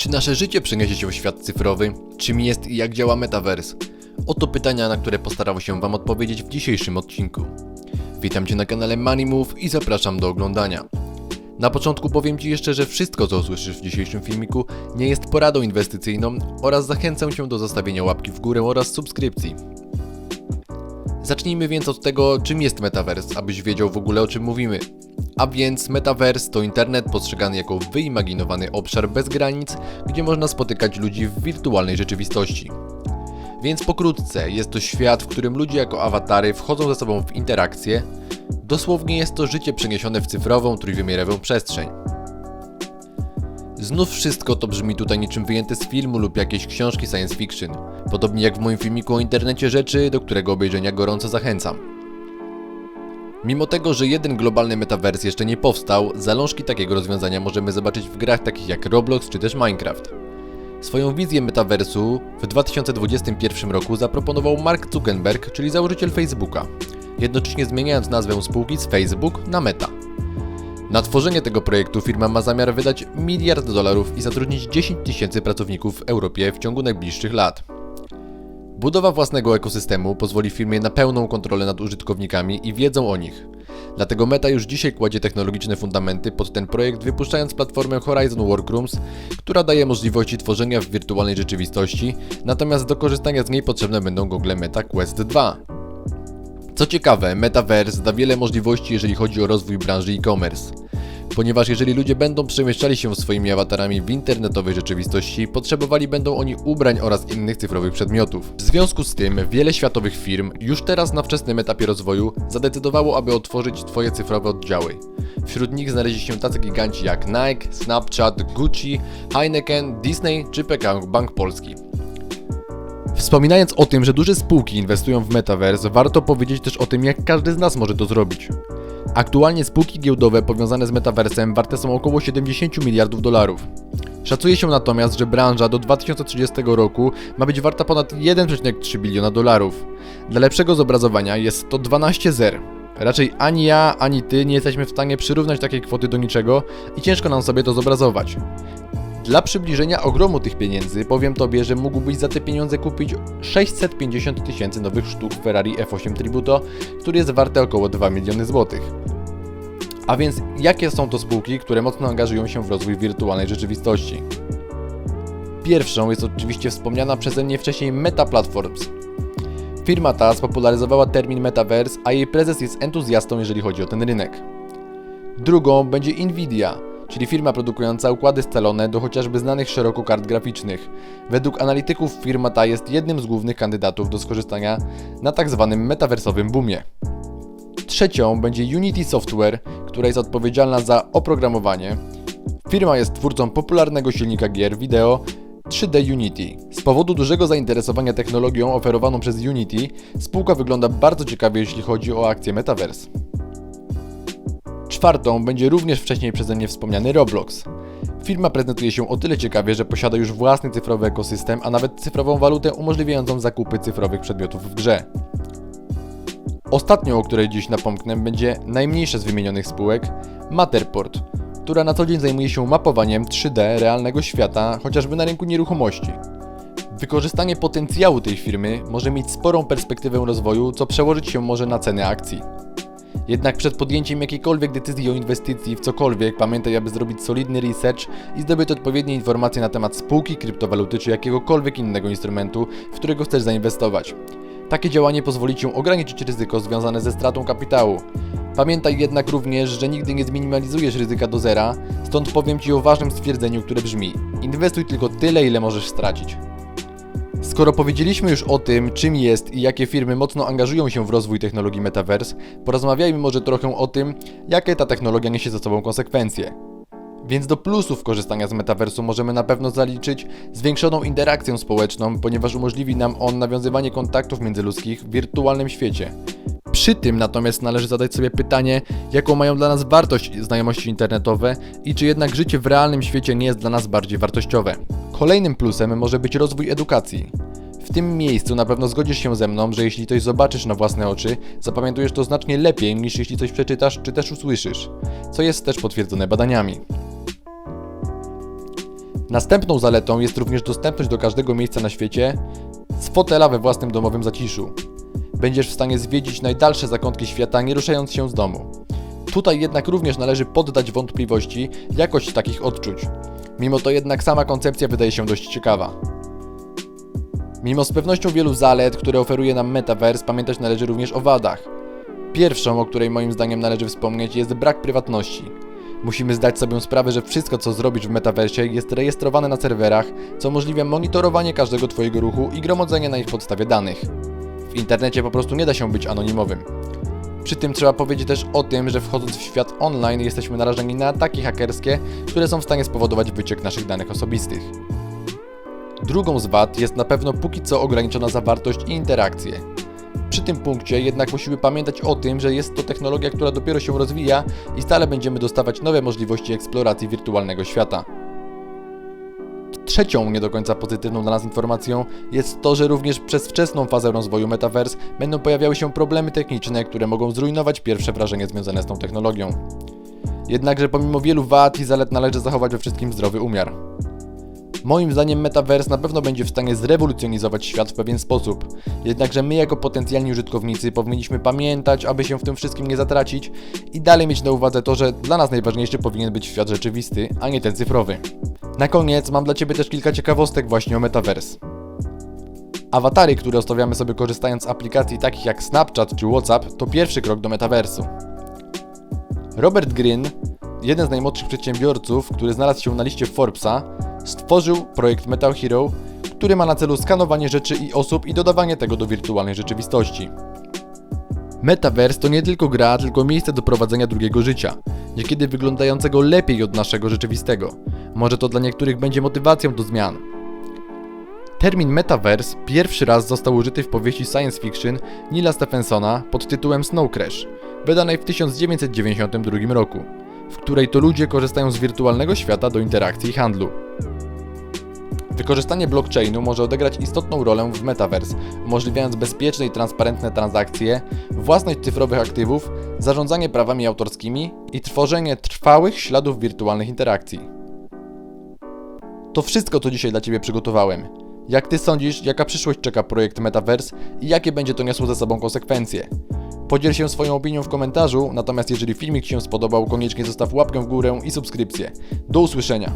Czy nasze życie przeniesie się w świat cyfrowy? Czym jest i jak działa Metaverse? Oto pytania, na które postarał się Wam odpowiedzieć w dzisiejszym odcinku. Witam Cię na kanale Money Move i zapraszam do oglądania. Na początku powiem Ci jeszcze, że wszystko co usłyszysz w dzisiejszym filmiku nie jest poradą inwestycyjną oraz zachęcam Cię do zostawienia łapki w górę oraz subskrypcji. Zacznijmy więc od tego, czym jest Metaverse, abyś wiedział w ogóle o czym mówimy. A więc Metaverse to internet postrzegany jako wyimaginowany obszar bez granic, gdzie można spotykać ludzi w wirtualnej rzeczywistości. Więc pokrótce, jest to świat, w którym ludzie jako awatary wchodzą ze sobą w interakcję. Dosłownie jest to życie przeniesione w cyfrową, trójwymiarową przestrzeń. Znów wszystko to brzmi tutaj niczym wyjęte z filmu lub jakiejś książki science fiction. Podobnie jak w moim filmiku o internecie rzeczy, do którego obejrzenia gorąco zachęcam. Mimo tego, że jeden globalny metaverse jeszcze nie powstał, zalążki takiego rozwiązania możemy zobaczyć w grach takich jak Roblox czy też Minecraft. Swoją wizję metaversu w 2021 roku zaproponował Mark Zuckerberg, czyli założyciel Facebooka, jednocześnie zmieniając nazwę spółki z Facebook na Meta. Na tworzenie tego projektu firma ma zamiar wydać miliard dolarów i zatrudnić 10 tysięcy pracowników w Europie w ciągu najbliższych lat. Budowa własnego ekosystemu pozwoli firmie na pełną kontrolę nad użytkownikami i wiedzą o nich. Dlatego Meta już dzisiaj kładzie technologiczne fundamenty pod ten projekt, wypuszczając platformę Horizon Workrooms, która daje możliwości tworzenia w wirtualnej rzeczywistości, natomiast do korzystania z niej potrzebne będą Google Meta Quest 2. Co ciekawe, Metaverse da wiele możliwości, jeżeli chodzi o rozwój branży e-commerce. Ponieważ jeżeli ludzie będą przemieszczali się swoimi awatarami w internetowej rzeczywistości, potrzebowali będą oni ubrań oraz innych cyfrowych przedmiotów. W związku z tym, wiele światowych firm już teraz na wczesnym etapie rozwoju zadecydowało, aby otworzyć Twoje cyfrowe oddziały. Wśród nich znaleźli się tacy giganci jak Nike, Snapchat, Gucci, Heineken, Disney czy PK Bank Polski. Wspominając o tym, że duże spółki inwestują w Metaverse, warto powiedzieć też o tym, jak każdy z nas może to zrobić. Aktualnie spółki giełdowe powiązane z metaversem warte są około 70 miliardów dolarów. Szacuje się natomiast, że branża do 2030 roku ma być warta ponad 1,3 biliona dolarów. Dla lepszego zobrazowania jest to 12 zer. Raczej ani ja, ani ty nie jesteśmy w stanie przyrównać takiej kwoty do niczego i ciężko nam sobie to zobrazować. Dla przybliżenia ogromu tych pieniędzy powiem Tobie, że mógłbyś za te pieniądze kupić 650 tysięcy nowych sztuk Ferrari F8 Tributo, który jest warte około 2 miliony złotych. A więc jakie są to spółki, które mocno angażują się w rozwój wirtualnej rzeczywistości? Pierwszą jest oczywiście wspomniana przeze mnie wcześniej Meta Platforms. Firma ta spopularyzowała termin Metaverse, a jej prezes jest entuzjastą, jeżeli chodzi o ten rynek. Drugą będzie Nvidia, czyli firma produkująca układy scalone do chociażby znanych szeroko kart graficznych. Według analityków firma ta jest jednym z głównych kandydatów do skorzystania na tzw. metaversowym boomie. Trzecią będzie Unity Software, która jest odpowiedzialna za oprogramowanie. Firma jest twórcą popularnego silnika gier wideo 3D Unity. Z powodu dużego zainteresowania technologią oferowaną przez Unity, spółka wygląda bardzo ciekawie jeśli chodzi o akcję Metaverse. Czwartą będzie również wcześniej przeze mnie wspomniany Roblox. Firma prezentuje się o tyle ciekawie, że posiada już własny cyfrowy ekosystem, a nawet cyfrową walutę umożliwiającą zakupy cyfrowych przedmiotów w grze. Ostatnią, o której dziś napomknę, będzie najmniejsza z wymienionych spółek Matterport, która na co dzień zajmuje się mapowaniem 3D realnego świata, chociażby na rynku nieruchomości. Wykorzystanie potencjału tej firmy może mieć sporą perspektywę rozwoju, co przełożyć się może na ceny akcji. Jednak przed podjęciem jakiejkolwiek decyzji o inwestycji w cokolwiek, pamiętaj, aby zrobić solidny research i zdobyć odpowiednie informacje na temat spółki, kryptowaluty czy jakiegokolwiek innego instrumentu, w którego chcesz zainwestować. Takie działanie pozwoli Ci ograniczyć ryzyko związane ze stratą kapitału. Pamiętaj jednak również, że nigdy nie zminimalizujesz ryzyka do zera, stąd powiem Ci o ważnym stwierdzeniu, które brzmi: inwestuj tylko tyle, ile możesz stracić. Skoro powiedzieliśmy już o tym, czym jest i jakie firmy mocno angażują się w rozwój technologii Metaverse, porozmawiajmy może trochę o tym, jakie ta technologia niesie ze sobą konsekwencje. Więc do plusów korzystania z metaversu możemy na pewno zaliczyć zwiększoną interakcję społeczną, ponieważ umożliwi nam on nawiązywanie kontaktów międzyludzkich w wirtualnym świecie. Przy tym natomiast należy zadać sobie pytanie, jaką mają dla nas wartość znajomości internetowe i czy jednak życie w realnym świecie nie jest dla nas bardziej wartościowe. Kolejnym plusem może być rozwój edukacji. W tym miejscu na pewno zgodzisz się ze mną, że jeśli coś zobaczysz na własne oczy, zapamiętujesz to znacznie lepiej niż jeśli coś przeczytasz czy też usłyszysz, co jest też potwierdzone badaniami. Następną zaletą jest również dostępność do każdego miejsca na świecie z fotela we własnym domowym zaciszu. Będziesz w stanie zwiedzić najdalsze zakątki świata, nie ruszając się z domu. Tutaj jednak również należy poddać wątpliwości jakość takich odczuć. Mimo to jednak sama koncepcja wydaje się dość ciekawa. Mimo z pewnością wielu zalet, które oferuje nam Metaverse, pamiętać należy również o wadach. Pierwszą, o której moim zdaniem należy wspomnieć, jest brak prywatności. Musimy zdać sobie sprawę, że wszystko co zrobisz w metaversie jest rejestrowane na serwerach, co umożliwia monitorowanie każdego Twojego ruchu i gromadzenie na ich podstawie danych. W internecie po prostu nie da się być anonimowym. Przy tym trzeba powiedzieć też o tym, że wchodząc w świat online jesteśmy narażeni na ataki hakerskie, które są w stanie spowodować wyciek naszych danych osobistych. Drugą z wad jest na pewno póki co ograniczona zawartość i interakcje. Przy tym punkcie jednak musimy pamiętać o tym, że jest to technologia, która dopiero się rozwija i stale będziemy dostawać nowe możliwości eksploracji wirtualnego świata. Trzecią, nie do końca pozytywną dla nas informacją jest to, że również przez wczesną fazę rozwoju Metaverse będą pojawiały się problemy techniczne, które mogą zrujnować pierwsze wrażenie związane z tą technologią. Jednakże pomimo wielu wad i zalet należy zachować we wszystkim zdrowy umiar. Moim zdaniem Metaverse na pewno będzie w stanie zrewolucjonizować świat w pewien sposób. Jednakże my jako potencjalni użytkownicy powinniśmy pamiętać, aby się w tym wszystkim nie zatracić i dalej mieć na uwadze to, że dla nas najważniejszy powinien być świat rzeczywisty, a nie ten cyfrowy. Na koniec mam dla Ciebie też kilka ciekawostek właśnie o Metaverse. Awatary, które ustawiamy sobie korzystając z aplikacji takich jak Snapchat czy WhatsApp, to pierwszy krok do metaversu. Robert Greene, jeden z najmłodszych przedsiębiorców, który znalazł się na liście Forbesa, stworzył projekt Metal Hero, który ma na celu skanowanie rzeczy i osób i dodawanie tego do wirtualnej rzeczywistości. Metaverse to nie tylko gra, tylko miejsce do prowadzenia drugiego życia, niekiedy wyglądającego lepiej od naszego rzeczywistego. Może to dla niektórych będzie motywacją do zmian. Termin metaverse pierwszy raz został użyty w powieści science fiction Nila Stephensona pod tytułem Snow Crash, wydanej w 1992 roku, w której to ludzie korzystają z wirtualnego świata do interakcji i handlu. Wykorzystanie blockchainu może odegrać istotną rolę w metaverse, umożliwiając bezpieczne i transparentne transakcje, własność cyfrowych aktywów, zarządzanie prawami autorskimi i tworzenie trwałych śladów wirtualnych interakcji. To wszystko, co dzisiaj dla Ciebie przygotowałem. Jak Ty sądzisz, jaka przyszłość czeka projekt Metaverse i jakie będzie to niosło ze sobą konsekwencje? Podziel się swoją opinią w komentarzu, natomiast jeżeli filmik Ci się spodobał, koniecznie zostaw łapkę w górę i subskrypcję. Do usłyszenia!